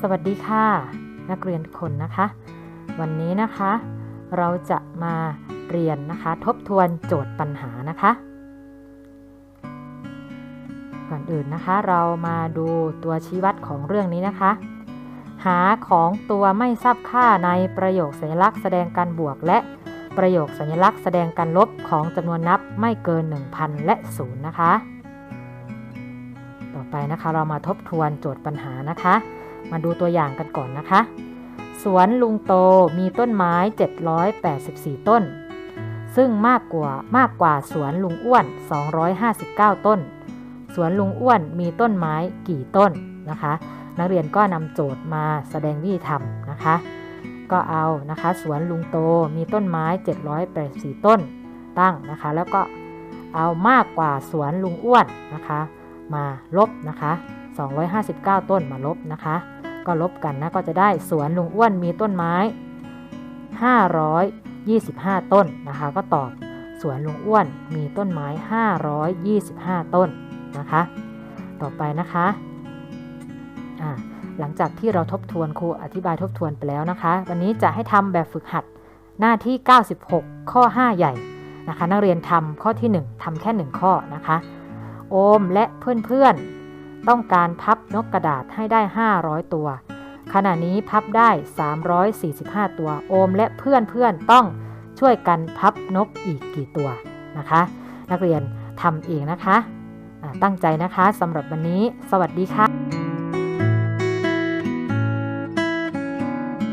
สวัสดีค่ะ นักเรียนทุกคนนะคะ วันนี้นะคะ เราจะมาเรียนนะคะ ทบทวนโจทย์ปัญหานะคะ ก่อนอื่นนะคะ เรามาดูตัวชี้วัดของเรื่องนี้นะคะ หาของตัวไม่ทราบค่าในประโยคสัญลักษณ์แสดงการบวกและประโยคสัญลักษณ์แสดงการลบของจำนวนนับไม่เกิน 1,000 และ 0 นะคะ ต่อไปนะคะเรามาทบทวนโจทย์ปัญหานะคะ มาดูตัวอย่างกันก่อนนะคะ สวนลุงโตมีต้นไม้ 784 ต้น ซึ่งมากกว่ามากกว่าสวนลุงอ้วน 259 ต้น สวนลุงอ้วนมีต้นไม้กี่ต้นนะคะ นักเรียนก็นำโจทย์มาแสดงวิธีทำนะคะ ก็เอานะคะสวนลุงโตมีต้นไม้ 784 ต้นตั้งนะคะ แล้วก็เอามากกว่าสวนลุงอ้วนนะคะ มาลบนะคะ 259 ต้นมาลบนะคะ ก็ลบกันนะก็จะได้สวนลุงอ้วนมีต้นไม้ 525 ต้นนะคะ ก็ตอบสวนลุงอ้วนมีต้นไม้ 525 ต้นนะคะ ต่อไปนะคะหลังจากที่เราทบทวนครูอธิบายทบทวนไปแล้วนะคะ วันนี้จะให้ทำแบบฝึกหัดหน้าที่ 96 ข้อ 5 ใหญ่นะคะ นักเรียนทำข้อที่ 1ทำแค่ 1 ข้อนะคะ โอมและเพื่อนๆ ต้องการพับนกกระดาษให้ได้ 500 ตัว ขณะนี้พับได้ 345 ตัว โอมและเพื่อนๆต้องช่วยกันพับนกอีกกี่ตัวนะคะ นักเรียนทำเองนะคะ ตั้งใจนะคะสำหรับวันนี้ สวัสดีค่ะ